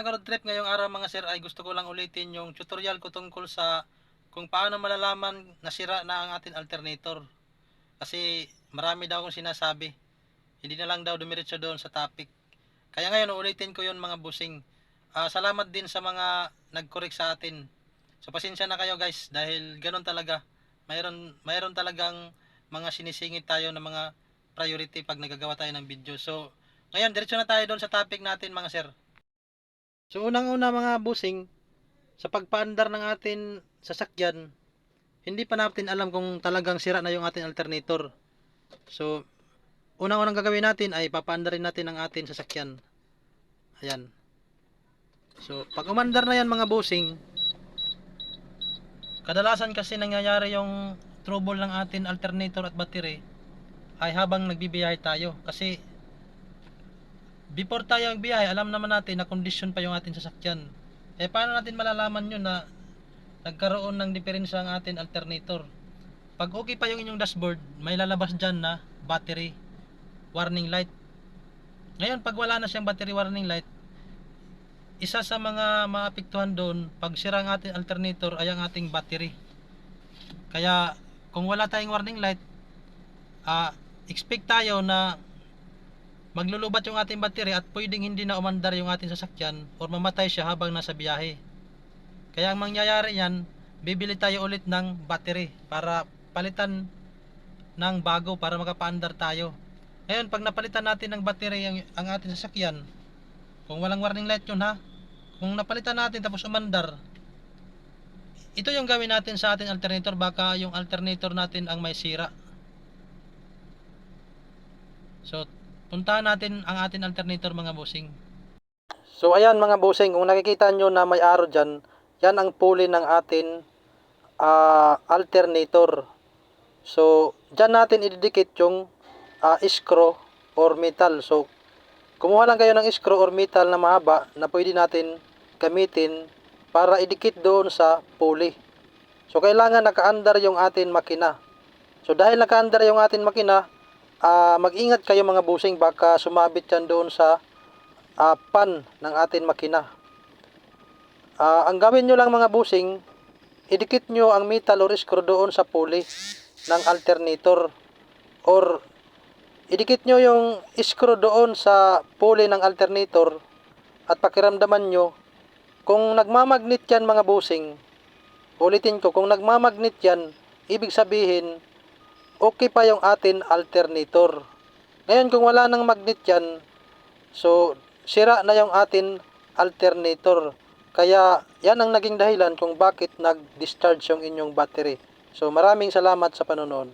Mga road trip ngayong araw mga sir ay gusto ko lang ulitin yung tutorial ko tungkol sa kung paano malalaman na sira na ang ating alternator. Kasi marami daw akong sinasabi. Hindi na lang daw dumiretso doon sa topic. Kaya ngayon ulitin ko yon mga busing. Ah, salamat din sa mga nag-correct sa atin. So pasensya na kayo guys dahil ganun talaga. Mayroon mayroon talagang mga sinisingit tayo ng mga priority pag nagagawa tayo ng video. So ngayon diretso na tayo doon sa topic natin mga sir. So unang-una mga busing, sa pagpaandar ng atin sasakyan, hindi pa natin alam kung talagang sira na yung ating alternator. So, unang-unang gagawin natin ay papaandarin natin ang ating sasakyan. Ayan. So, pag umandar na yan mga busing, kadalasan kasi nangyayari yung trouble ng ating alternator at battery ay habang nagbibiyahe tayo. Kasi before tayo magbiyahe, alam naman natin na condition pa yung ating sasakyan. Eh paano natin malalaman yun na nagkaroon ng diferensya ang ating alternator? Pag okay pa yung inyong dashboard, may lalabas dyan na battery warning light. Ngayon, pag wala na siyang battery warning light, isa sa mga maapektuhan doon, pag sira ang ating alternator ay ang ating battery. Kaya, kung wala tayong warning light, ah, expect tayo na maglulubat yung ating battery at pwedeng hindi na umandar yung ating sasakyan or mamatay siya habang nasa biyahe. Kaya ang mangyayari yan, bibili tayo ulit ng battery para palitan ng bago para makapaandar tayo. Ngayon, pag napalitan natin ng battery ang, ang ating sasakyan, kung walang warning light yun ha, kung napalitan natin tapos umandar, ito yung gawin natin sa ating alternator, baka yung alternator natin ang may sira. So, puntahan natin ang ating alternator mga bossing. So ayan mga bossing, kung nakikita nyo na may arrow dyan, yan ang pulley ng ating ah, alternator. So, dyan natin ididikit yung ah, screw or metal. So, kumuha lang kayo ng screw or metal na mahaba na pwede natin gamitin para idikit doon sa pulley. So, kailangan nakaandar yung ating makina. So, dahil nakaandar yung ating makina, ah, mag-ingat kayo mga busing baka sumabit yan doon sa ah, pan ng ating makina. Ah, ang gawin nyo lang mga busing, idikit nyo ang metal or screw doon sa pulley ng alternator or idikit nyo yung screw doon sa pulley ng alternator at pakiramdaman nyo kung nagmamagnet yan mga busing ulitin ko kung nagmamagnet yan ibig sabihin okay pa yung atin alternator. Ngayon kung wala nang magnet yan, so sira na yung atin alternator. Kaya yan ang naging dahilan kung bakit nag-discharge yung inyong battery. So maraming salamat sa panonood.